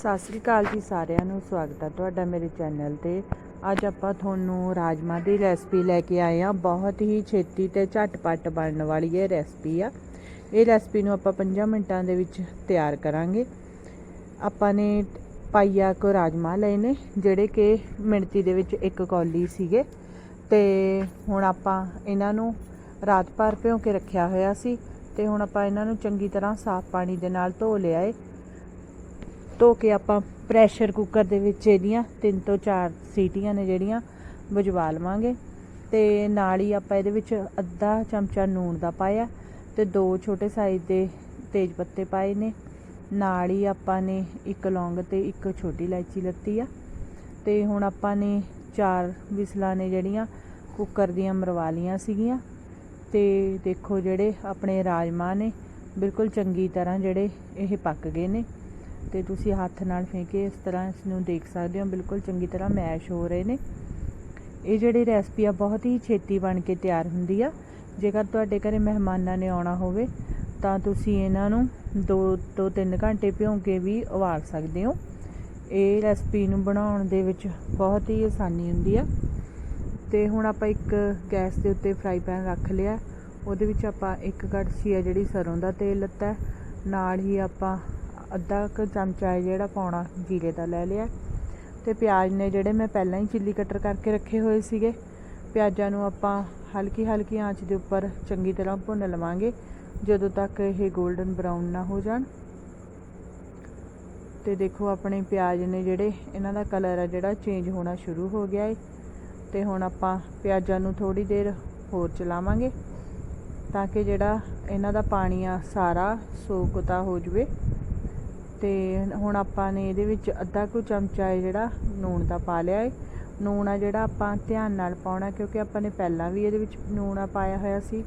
ਸਤਿ ਸ੍ਰੀ ਅਕਾਲ ਜੀ ਸਾਰਿਆਂ ਨੂੰ, ਸਵਾਗਤ ਹੈ ਤੁਹਾਡਾ ਮੇਰੇ ਚੈਨਲ ਤੇ। ਅੱਜ ਆਪਾਂ ਤੁਹਾਨੂੰ ਰਾਜਮਾ ਦੀ ਰੈਸਪੀ ਲੈ ਕੇ ਆਏ ਆ ਬਹੁਤ ਹੀ ਛੇਤੀ ਤੇ ਝਟਪਟ ਬਣਨ ਵਾਲੀ ਇਹ ਰੈਸਪੀ ਆ। ਇਹ ਰੈਸਪੀ ਨੂੰ ਆਪਾਂ 5 ਮਿੰਟਾਂ ਦੇ ਵਿੱਚ ਤਿਆਰ ਕਰਾਂਗੇ। ਆਪਾਂ ਨੇ ਪਾਈਆ ਕੋ ਰਾਜਮਾ ਲਏ ਨੇ, ਜਿਹੜੇ ਕਿ ਮਿਣਤੀ ਦੇ ਵਿੱਚ ਇੱਕ ਕੌਲੀ ਸੀਗੇ। ਤੇ ਹੁਣ ਆਪਾਂ ਇਹਨਾਂ ਨੂੰ ਰਾਤ ਭਰ ਭਿਓ ਕੇ ਰੱਖਿਆ ਹੋਇਆ ਸੀ। ਤੇ ਹੁਣ ਆਪਾਂ ਇਹਨਾਂ ਨੂੰ ਚੰਗੀ ਤਰ੍ਹਾਂ ਸਾਫ਼ ਪਾਣੀ ਦੇ ਨਾਲ ਧੋ ਲਿਆ ਏ। ਧੋ ਕੇ ਆਪਾਂ ਪ੍ਰੈਸ਼ਰ ਕੁੱਕਰ ਦੇ ਵਿੱਚ ਇਹਦੀਆਂ ਤਿੰਨ ਤੋਂ ਚਾਰ ਸੀਟੀਆਂ ਨੇ ਜਿਹੜੀਆਂ ਵਜਵਾ ਲਵਾਂਗੇ। ਤੇ ਨਾਲ ਹੀ ਆਪਾਂ ਇਹਦੇ ਵਿੱਚ ਅੱਧਾ ਚਮਚਾ ਨੂਣ ਦਾ ਪਾਇਆ ਤੇ ਦੋ ਛੋਟੇ ਸਾਈਜ਼ ਦੇ ਤੇਜ ਪੱਤੇ ਪਾਏ ਨੇ। ਨਾਲ ਹੀ ਆਪਾਂ ਨੇ ਇੱਕ ਲੌਂਗ ਤੇ ਇੱਕ ਛੋਟੀ ਇਲਾਇਚੀ ਲੱਤੀ ਆ। ਤੇ ਹੁਣ ਆਪਾਂ ਨੇ ਚਾਰ ਵਿਸਲਾਂ ਨੇ ਜਿਹੜੀਆਂ ਕੁੱਕਰ ਦੀਆਂ ਮਰਵਾ ਲੀਆਂ ਸੀਗੀਆਂ। ਤੇ ਦੇਖੋ ਜਿਹੜੇ ਆਪਣੇ ਰਾਜਮਾ ਨੇ, ਬਿਲਕੁਲ ਚੰਗੀ ਤਰ੍ਹਾਂ ਜਿਹੜੇ ਇਹ ਪੱਕ ਗਏ ਨੇ। ਤੇ ਤੁਸੀਂ ਹੱਥ ਨਾਲ ਫੇਂਕੇ, ਇਸ ਤਰ੍ਹਾਂ ਇਸ ਨੂੰ ਦੇਖ ਸਕਦੇ ਹੋ। ਬਿਲਕੁਲ ਚੰਗੀ ਤਰ੍ਹਾਂ ਮੈਸ਼ ਹੋ ਰਹੇ ਨੇ। ਇਹ ਜਿਹੜੀ ਰੈਸਪੀ ਆ, ਬਹੁਤ ਹੀ ਛੇਤੀ ਬਣ ਕੇ ਤਿਆਰ ਹੁੰਦੀ ਆ। ਜੇਕਰ ਤੁਹਾਡੇ ਘਰੇ ਮਹਿਮਾਨਾਂ ਨੇ ਆਉਣਾ ਹੋਵੇ, ਤਾਂ ਤੁਸੀਂ ਇਹਨਾਂ ਨੂੰ 2 ਤੋਂ 3 ਘੰਟੇ ਭਿਉਂ ਕੇ ਵੀ ਉਬਾਲ ਸਕਦੇ ਹੋ। ਇਹ ਰੈਸਪੀ ਨੂੰ ਬਣਾਉਣ ਦੇ ਵਿੱਚ ਬਹੁਤ ਹੀ ਆਸਾਨੀ ਹੁੰਦੀ ਆ। ਤੇ ਹੁਣ ਆਪਾਂ ਇੱਕ ਗੈਸ ਦੇ ਉੱਤੇ ਫਰਾਈ ਪੈਨ ਰੱਖ ਲਿਆ। ਉਹਦੇ ਵਿੱਚ ਆਪਾਂ ਇੱਕ ਕੜਛੀ ਆ ਜਿਹੜੀ ਸਰੋਂ ਦਾ ਤੇਲ ਲੱਤਾ ਨਾਲ ਹੀ ਆਪਾਂ ਅੱਧਾ ਕੁ ਚਮਚਾ ਹੈ ਜਿਹੜਾ ਪਾਉਣਾ ਜੀਰੇ ਦਾ ਲੈ ਲਿਆ। ਤੇ ਪਿਆਜ਼ ਨੇ ਜਿਹੜੇ ਮੈਂ ਪਹਿਲਾਂ ਹੀ ਚਿੱਲੀ ਕਟਰ ਕਰਕੇ ਰੱਖੇ ਹੋਏ ਸੀਗੇ, ਪਿਆਜ਼ਾਂ ਨੂੰ ਆਪਾਂ ਹਲਕੀ ਹਲਕੀ ਆਂਚ ਦੇ ਉੱਪਰ ਚੰਗੀ ਤਰ੍ਹਾਂ ਭੁੰਨ ਲਵਾਂਗੇ, ਜਦੋਂ ਤੱਕ ਇਹ 골ਡਨ ਬਰਾਊਨ ਨਾ ਹੋ ਜਾਣ। ਤੇ ਦੇਖੋ ਆਪਣੇ ਪਿਆਜ਼ ਨੇ ਜਿਹੜੇ, ਇਹਨਾਂ ਦਾ ਕਲਰ ਆ ਜਿਹੜਾ ਚੇਂਜ ਹੋਣਾ ਸ਼ੁਰੂ ਹੋ ਗਿਆ ਹੈ ਤੇ ਹੁਣ ਆਪਾਂ ਪਿਆਜ਼ਾਂ ਨੂੰ ਥੋੜੀ ਦੇਰ ਹੋਰ ਚਲਾਵਾਂਗੇ, ਤਾਂ ਕਿ ਜਿਹੜਾ ਇਹਨਾਂ ਦਾ ਪਾਣੀ ਆ ਸਾਰਾ ਸੋਕਤਾ ਹੋ ਜਵੇ। ਤੇ ਹੁਣ ਆਪਾਂ ਨੇ ਇਹਦੇ ਵਿੱਚ ਅੱਧਾ ਕੁ ਚਮਚਾ ਹੈ ਜਿਹੜਾ ਨੂਣ ਦਾ ਪਾ ਲਿਆ ਹੈ ਨੂਣ ਆ ਜਿਹੜਾ ਆਪਾਂ ਧਿਆਨ ਨਾਲ ਪਾਉਣਾ, ਕਿਉਂਕਿ ਆਪਾਂ ਨੇ ਪਹਿਲਾਂ ਵੀ ਇਹਦੇ ਵਿੱਚ ਨੂਣ ਆ ਪਾਇਆ ਹੋਇਆ ਸੀ।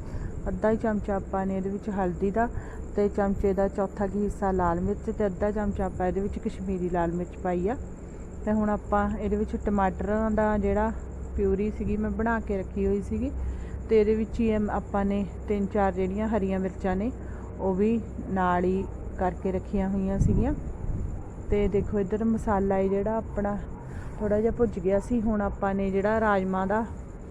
ਅੱਧਾ ਹੀ ਚਮਚਾ ਆਪਾਂ ਨੇ ਇਹਦੇ ਵਿੱਚ ਹਲਦੀ ਦਾ ਤੇ ਚਮਚੇ ਦਾ ਚੌਥਾ ਕੀ ਹਿੱਸਾ ਲਾਲ ਮਿਰਚ ਤੇ ਅੱਧਾ ਚਮਚਾ ਆਪਾਂ ਇਹਦੇ ਵਿੱਚ ਕਸ਼ਮੀਰੀ ਲਾਲ ਮਿਰਚ ਪਾਈ ਆ। ਤੇ ਹੁਣ ਆਪਾਂ ਇਹਦੇ ਵਿੱਚ ਟਮਾਟਰਾਂ ਦਾ ਜਿਹੜਾ ਪਿਊਰੀ ਸੀਗੀ ਮੈਂ ਬਣਾ ਕੇ ਰੱਖੀ ਹੋਈ ਸੀਗੀ ਤੇ ਇਹਦੇ ਵਿੱਚ ਹੀ ਆਪਾਂ ਨੇ ਤਿੰਨ ਚਾਰ ਜਿਹੜੀਆਂ ਹਰੀਆਂ ਮਿਰਚਾਂ ਨੇ, ਉਹ ਵੀ ਨਾਲ ਹੀ ਕਰਕੇ ਰੱਖੀਆਂ ਹੋਈਆਂ ਸੀਗੀਆਂ। ਤੇ ਦੇਖੋ ਇੱਧਰ ਮਸਾਲਾ ਹੈ ਜਿਹੜਾ ਆਪਣਾ ਥੋੜਾ ਜਿਹਾ ਭੁੱਜ ਗਿਆ ਸੀ। ਹੁਣ ਆਪਾਂ ਨੇ ਜਿਹੜਾ ਰਾਜਮਾ ਦਾ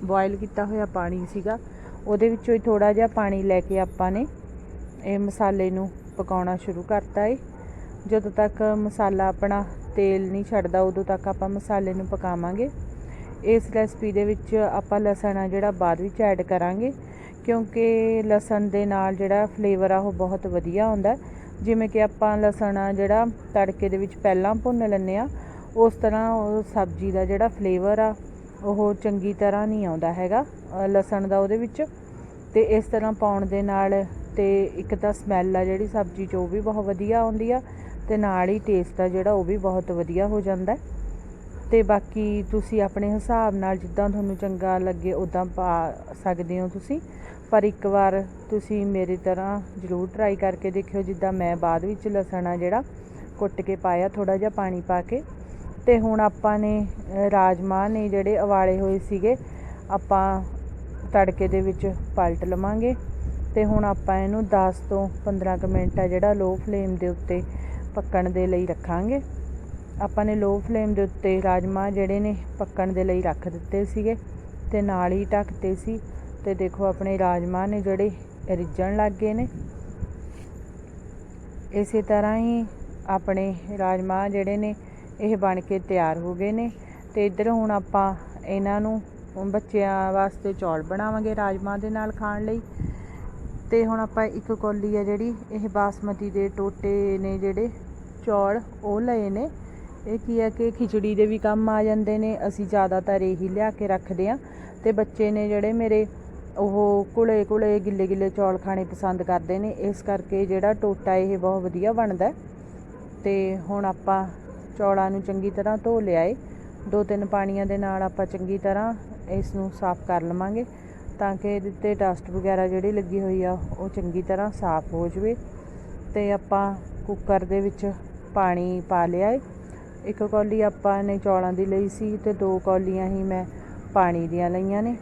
ਬੋਇਲ ਕੀਤਾ ਹੋਇਆ ਪਾਣੀ ਸੀਗਾ, ਉਹਦੇ ਵਿੱਚੋਂ ਹੀ ਥੋੜਾ ਜਿਹਾ ਪਾਣੀ ਲੈ ਕੇ ਆਪਾਂ ਨੇ ਇਹ ਮਸਾਲੇ ਨੂੰ ਪਕਾਉਣਾ ਸ਼ੁਰੂ ਕਰਤਾ ਏ। ਜਦੋਂ ਤੱਕ ਮਸਾਲਾ ਆਪਣਾ ਤੇਲ ਨਹੀਂ ਛੱਡਦਾ, ਉਦੋਂ ਤੱਕ ਆਪਾਂ ਮਸਾਲੇ ਨੂੰ ਪਕਾਵਾਂਗੇ। ਇਸ ਰੈਸਪੀ ਦੇ ਵਿੱਚ ਆਪਾਂ ਲਸਣ ਆ ਜਿਹੜਾ ਬਾਅਦ ਵਿੱਚ ਐਡ ਕਰਾਂਗੇ, ਕਿਉਂਕਿ ਲਸਣ ਦੇ ਨਾਲ ਜਿਹੜਾ ਫਲੇਵਰ ਆ ਉਹ ਬਹੁਤ ਵਧੀਆ ਹੁੰਦਾ ਜਿਵੇਂ ਕਿ ਆਪਾਂ ਲਸਣ ਆ ਜਿਹੜਾ ਤੜਕੇ ਦੇ ਵਿੱਚ ਪਹਿਲਾਂ ਭੁੰਨ ਲੈਂਦੇ ਆ, ਉਸ ਤਰ੍ਹਾਂ ਉਹ ਸਬਜ਼ੀ ਦਾ ਜਿਹੜਾ ਫਲੇਵਰ ਆ, ਉਹ ਚੰਗੀ ਤਰ੍ਹਾਂ ਨਹੀਂ ਆਉਂਦਾ ਹੈਗਾ ਲਸਣ ਦਾ ਉਹਦੇ ਵਿੱਚ। ਤੇ ਇਸ ਤਰ੍ਹਾਂ ਪਾਉਣ ਦੇ ਨਾਲ ਤੇ ਇੱਕ ਤਾਂ ਸਮੈਲ ਆ ਜਿਹੜੀ ਸਬਜ਼ੀ 'ਚ ਉਹ ਵੀ ਬਹੁਤ ਵਧੀਆ ਆਉਂਦੀ ਆ ਤੇ ਨਾਲ ਹੀ ਟੇਸਟ ਆ ਜਿਹੜਾ ਉਹ ਵੀ ਬਹੁਤ ਵਧੀਆ ਹੋ ਜਾਂਦਾ। ਤੇ ਬਾਕੀ ਤੁਸੀਂ ਆਪਣੇ ਹਿਸਾਬ ਨਾਲ ਜਿੱਦਾਂ ਤੁਹਾਨੂੰ ਚੰਗਾ ਲੱਗੇ ਉਦਾਂ ਪਾ ਸਕਦੇ ਹੋ ਤੁਸੀਂ। ਪਰ ਇੱਕ ਵਾਰ ਤੁਸੀਂ ਮੇਰੀ ਤਰ੍ਹਾਂ ਜ਼ਰੂਰ ਟਰਾਈ ਕਰਕੇ ਦੇਖਿਓ, ਜਿੱਦਾਂ ਮੈਂ ਬਾਅਦ ਵਿੱਚ ਲਸਣ ਆ ਜਿਹੜਾ ਕੁੱਟ ਕੇ ਪਾਇਆ ਥੋੜਾ ਜਿਹਾ ਪਾਣੀ ਪਾ ਕੇ। ਤੇ ਹੁਣ ਆਪਾਂ ਨੇ ਰਾਜਮਾ ਨੇ ਜਿਹੜੇ ਉਬਾਲੇ ਹੋਏ ਸੀਗੇ, ਆਪਾਂ ਤੜਕੇ ਦੇ ਵਿੱਚ ਪਲਟ ਲਵਾਂਗੇ। ਤੇ ਹੁਣ ਆਪਾਂ ਇਹਨੂੰ 10 ਤੋਂ 15 ਕੁ ਮਿੰਟ ਆ ਜਿਹੜਾ ਲੋ ਫਲੇਮ ਦੇ ਉੱਤੇ ਪੱਕਣ ਦੇ ਲਈ ਰੱਖਾਂਗੇ। ਆਪਾਂ ਨੇ ਲੋ ਫਲੇਮ ਦੇ ਉੱਤੇ ਰਾਜਮਾ ਜਿਹੜੇ ਨੇ ਪੱਕਣ ਦੇ ਲਈ ਰੱਖ ਦਿੱਤੇ ਸੀਗੇ ਤੇ ਨਾਲ ਹੀ ਢੱਕਤੇ ਸੀ ਤੇ ਦੇਖੋ ਆਪਣੇ ਰਾਜਮਾ ਨੇ ਜਿਹੜੇ ਰਿੱਝਣ ਲੱਗ ਗਏ ਨੇ। ਇਸੇ ਤਰ੍ਹਾਂ ਹੀ ਆਪਣੇ ਰਾਜਮਾ ਜਿਹੜੇ ਨੇ ਇਹ ਬਣ ਕੇ ਤਿਆਰ ਹੋ ਗਏ ਨੇ ਤੇ ਇੱਧਰ ਹੁਣ ਆਪਾਂ ਇਹਨਾਂ ਨੂੰ ਬੱਚਿਆਂ ਵਾਸਤੇ ਚੌਲ ਬਣਾਵਾਂਗੇ ਰਾਜਮਾ ਦੇ ਨਾਲ ਖਾਣ ਲਈ। ਤੇ ਹੁਣ ਆਪਾਂ ਇੱਕ ਕੌਲੀ ਆ ਜਿਹੜੀ ਇਹ ਬਾਸਮਤੀ ਦੇ ਟੋਟੇ ਨੇ ਜਿਹੜੇ ਚੌਲ ਉਹ ਲਏ ਨੇ। ਇਹ ਕੀ ਹੈ ਕਿ ਖਿਚੜੀ ਦੇ ਵੀ ਕੰਮ ਆ ਜਾਂਦੇ ਨੇ, ਅਸੀਂ ਜ਼ਿਆਦਾਤਰ ਇਹੀ ਲਿਆ ਕੇ ਰੱਖਦੇ ਆ ਤੇ ਬੱਚੇ ਨੇ ਜਿਹੜੇ ਮੇਰੇ, ਉਹ ਕੁਲੇ ਕੁਲੇ ਗਿੱਲੇ ਗਿੱਲੇ ਚੌਲ ਖਾਣੇ ਪਸੰਦ ਕਰਦੇ ਨੇ। ਇਸ ਕਰਕੇ ਜਿਹੜਾ ਟੋਟਾ ਇਹ ਬਹੁਤ ਵਧੀਆ ਬਣਦਾ ਤੇ ਹੁਣ ਆਪਾਂ ਚੌਲਾਂ ਨੂੰ ਚੰਗੀ ਤਰ੍ਹਾਂ ਧੋ ਲਿਆ ਏ। ਦੋ ਤਿੰਨ ਪਾਣੀਆਂ ਦੇ ਨਾਲ ਆਪਾਂ ਚੰਗੀ ਤਰ੍ਹਾਂ ਇਸ ਨੂੰ ਸਾਫ਼ ਕਰ ਲਵਾਂਗੇ ਤਾਂ ਕਿ ਇਹਦੇ ਤੇ ਡਸਟ ਵਗੈਰਾ ਜਿਹੜੀ ਲੱਗੀ ਹੋਈ ਆ, ਉਹ ਚੰਗੀ ਤਰ੍ਹਾਂ ਸਾਫ਼ ਹੋ ਜਵੇ। ਤੇ ਆਪਾਂ ਕੁੱਕਰ ਦੇ ਵਿੱਚ ਪਾਣੀ ਪਾ ਲਿਆ ਏ। ਇੱਕ ਕੌਲੀ ਆਪਾਂ ਨੇ ਚੌਲਾਂ ਦੀ ਲਈ ਸੀ ਤੇ ਦੋ ਕੌਲੀਆਂ ਹੀ ਮੈਂ ਪਾਣੀ ਦੀਆਂ ਲਈਆਂ ਨੇ।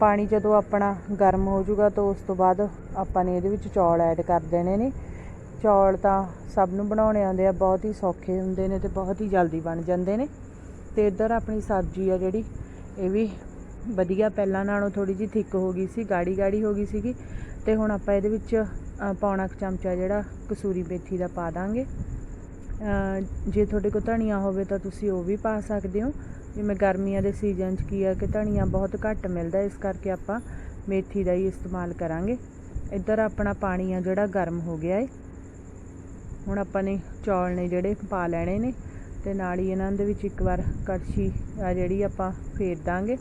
ਪਾਣੀ ਜਦੋਂ ਆਪਣਾ ਗਰਮ ਹੋ ਜਾਊਗਾ ਤਾਂ ਉਸ ਤੋਂ ਬਾਅਦ ਆਪਾਂ ਨੇ ਇਹਦੇ ਵਿੱਚ ਚੌਲ ਐਡ ਕਰ ਦੇਣੇ ਨੇ। ਚੌਲ ਤਾਂ ਸਭ ਨੂੰ ਬਣਾਉਣੇ ਆਉਂਦੇ ਆ, ਬਹੁਤ ਹੀ ਸੌਖੇ ਹੁੰਦੇ ਨੇ ਤੇ ਬਹੁਤ ਹੀ ਜਲਦੀ ਬਣ ਜਾਂਦੇ ਨੇ। ਤੇ ਇੱਧਰ ਆਪਣੀ ਸਬਜ਼ੀ ਆ ਜਿਹੜੀ, ਇਹ ਵੀ ਵਧੀਆ, ਪਹਿਲਾਂ ਨਾਲੋਂ ਥੋੜੀ ਜਿਹੀ ਥਿੱਕ ਹੋ ਗਈ ਸੀ, ਗਾੜੀ ਗਾੜੀ ਹੋ ਗਈ ਸੀਗੀ। ਤੇ ਹੁਣ ਆਪਾਂ ਇਹਦੇ ਵਿੱਚ ਪੌਣਾ ਕੁ ਚਮਚਾ ਜਿਹੜਾ ਕਸੂਰੀ ਮੇਥੀ ਦਾ ਪਾ ਦਾਂਗੇ। ਜੇ ਤੁਹਾਡੇ ਕੋਲ ਧਨੀਆ ਹੋਵੇ ਤਾਂ ਤੁਸੀਂ ਉਹ ਵੀ ਪਾ ਸਕਦੇ ਹੋ। ਜਿਵੇਂ ਗਰਮੀਆਂ ਦੇ ਸੀਜ਼ਨ 'ਚ ਕੀ ਆ ਕਿ ਧਨੀਆ ਬਹੁਤ ਘੱਟ ਮਿਲਦਾ, ਇਸ ਕਰਕੇ ਆਪਾਂ ਮੇਥੀ ਦਾ ਹੀ ਇਸਤੇਮਾਲ ਕਰਾਂਗੇ। ਇੱਧਰ ਆਪਣਾ ਪਾਣੀ ਆ ਜਿਹੜਾ ਗਰਮ ਹੋ ਗਿਆ ਏ। ਹੁਣ ਆਪਾਂ ਨੇ ਚੌਲ ਨੇ ਜਿਹੜੇ ਪਾ ਲੈਣੇ ਨੇ ਤੇ ਨਾਲ ਹੀ ਇਹਨਾਂ ਦੇ ਵਿੱਚ ਇੱਕ ਵਾਰ ਕੜਛੀ ਆ ਜਿਹੜੀ ਆਪਾਂ ਫੇਰ ਦਾਂਗੇ।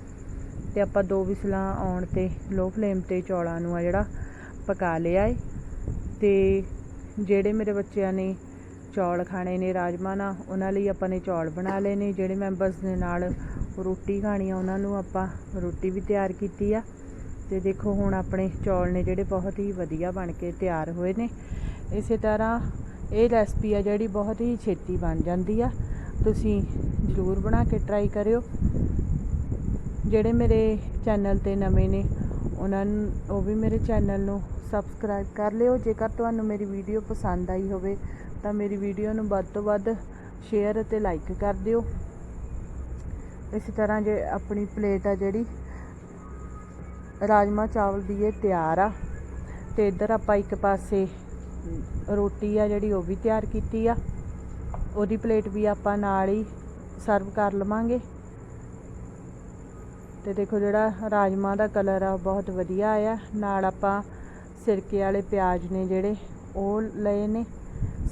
ਤੇ ਆਪਾਂ ਦੋ ਵਿਸਲਾਂ ਆਉਣ ਤੇ ਲੋ ਫਲੇਮ ਤੇ ਚੌਲਾਂ ਨੂੰ ਆ ਜਿਹੜਾ ਪਕਾ ਲਿਆ ਏ। ਤੇ ਜਿਹੜੇ ਮੇਰੇ ਬੱਚਿਆਂ ਨੇ ਚੌਲ ਖਾਣੇ ਨੇ ਰਾਜਮਾ ਨਾਲ, ਉਹਨਾਂ ਲਈ ਆਪਾਂ ਨੇ ਚੌਲ ਬਣਾ ਲਏ ਨੇ, ਜਿਹੜੇ ਮੈਂਬਰਸ ਦੇ ਨਾਲ ਰੋਟੀ ਖਾਣੀ ਆ, ਉਹਨਾਂ ਨੂੰ ਆਪਾਂ ਰੋਟੀ ਵੀ ਤਿਆਰ ਕੀਤੀ ਆ। ਤੇ ਦੇਖੋ ਹੁਣ ਆਪਣੇ ਚੌਲ ਨੇ ਜਿਹੜੇ ਬਹੁਤ ਹੀ ਵਧੀਆ ਬਣ ਕੇ ਤਿਆਰ ਹੋਏ ਨੇ। ਇਸੇ ਤਰ੍ਹਾਂ ਇਹ ਰੈਸਪੀ ਆ ਜਿਹੜੀ ਬਹੁਤ ਹੀ ਛੇਤੀ ਬਣ ਜਾਂਦੀ ਆ। ਤੁਸੀਂ ਜ਼ਰੂਰ ਬਣਾ ਕੇ ਟਰਾਈ ਕਰਿਓ। ਜਿਹੜੇ ਮੇਰੇ ਚੈਨਲ ਤੇ ਨਵੇਂ ਨੇ, ਉਹਨਾਂ ਉਹ ਵੀ ਮੇਰੇ ਚੈਨਲ ਨੂੰ ਸਬਸਕ੍ਰਾਈਬ ਕਰ ਲਿਓ। ਜੇਕਰ ਤੁਹਾਨੂੰ ਮੇਰੀ ਵੀਡੀਓ ਪਸੰਦ ਆਈ ਹੋਵੇ ਤਾਂ ਮੇਰੀ ਵੀਡੀਓ ਨੂੰ ਵੱਧ ਤੋਂ ਵੱਧ ਸ਼ੇਅਰ ਅਤੇ ਲਾਈਕ ਕਰ ਦਿਓ। ਇਸੇ ਤਰ੍ਹਾਂ ਜੇ ਆਪਣੀ ਪਲੇਟ ਆ ਜਿਹੜੀ, ਰਾਜਮਾ ਚਾਵਲ ਦੀ ਇਹ ਤਿਆਰ ਆ, ਤੇ ਇੱਧਰ ਆਪਾਂ ਇੱਕ ਪਾਸੇ ਰੋਟੀ ਆ ਜਿਹੜੀ ਉਹ ਵੀ ਤਿਆਰ ਕੀਤੀ ਆ। ਉਹਦੀ ਪਲੇਟ ਵੀ ਆਪਾਂ ਨਾਲ ਹੀ ਸਰਵ ਕਰ ਲਵਾਂਗੇ। ਤੇ ਦੇਖੋ ਜਿਹੜਾ ਰਾਜਮਾ ਦਾ ਕਲਰ ਆ ਬਹੁਤ ਵਧੀਆ ਆਇਆ। ਨਾਲ ਆਪਾਂ ਸਿਰਕੇ ਵਾਲੇ ਪਿਆਜ਼ ਨੇ ਜਿਹੜੇ, ਉਹ ਲਏ ਨੇ।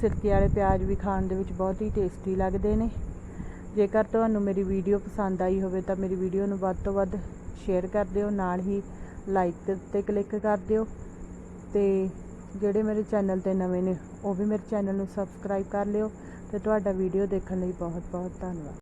ਸਿਰਕੇ ਵਾਲੇ ਪਿਆਜ਼ ਵੀ ਖਾਣ ਦੇ ਵਿੱਚ ਬਹੁਤ ਹੀ ਟੇਸਟੀ ਲੱਗਦੇ ਨੇ। ਜੇਕਰ ਤੁਹਾਨੂੰ ਮੇਰੀ ਵੀਡੀਓ ਪਸੰਦ ਆਈ ਹੋਵੇ ਤਾਂ ਮੇਰੀ ਵੀਡੀਓ ਨੂੰ ਵੱਧ ਤੋਂ ਵੱਧ ਸ਼ੇਅਰ ਕਰ ਦਿਓ, ਨਾਲ ਹੀ ਲਾਈਕ ਤੇ ਕਲਿੱਕ ਕਰ ਦਿਓ। ਤੇ ਜਿਹੜੇ ਮੇਰੇ ਚੈਨਲ ਤੇ ਨਵੇਂ ਨੇ, ਉਹ ਵੀ ਮੇਰੇ ਚੈਨਲ ਨੂੰ ਸਬਸਕ੍ਰਾਈਬ ਕਰ ਲਿਓ। ਤੇ ਤੁਹਾਡਾ ਵੀਡੀਓ ਦੇਖਣ ਲਈ ਬਹੁਤ ਬਹੁਤ ਧੰਨਵਾਦ।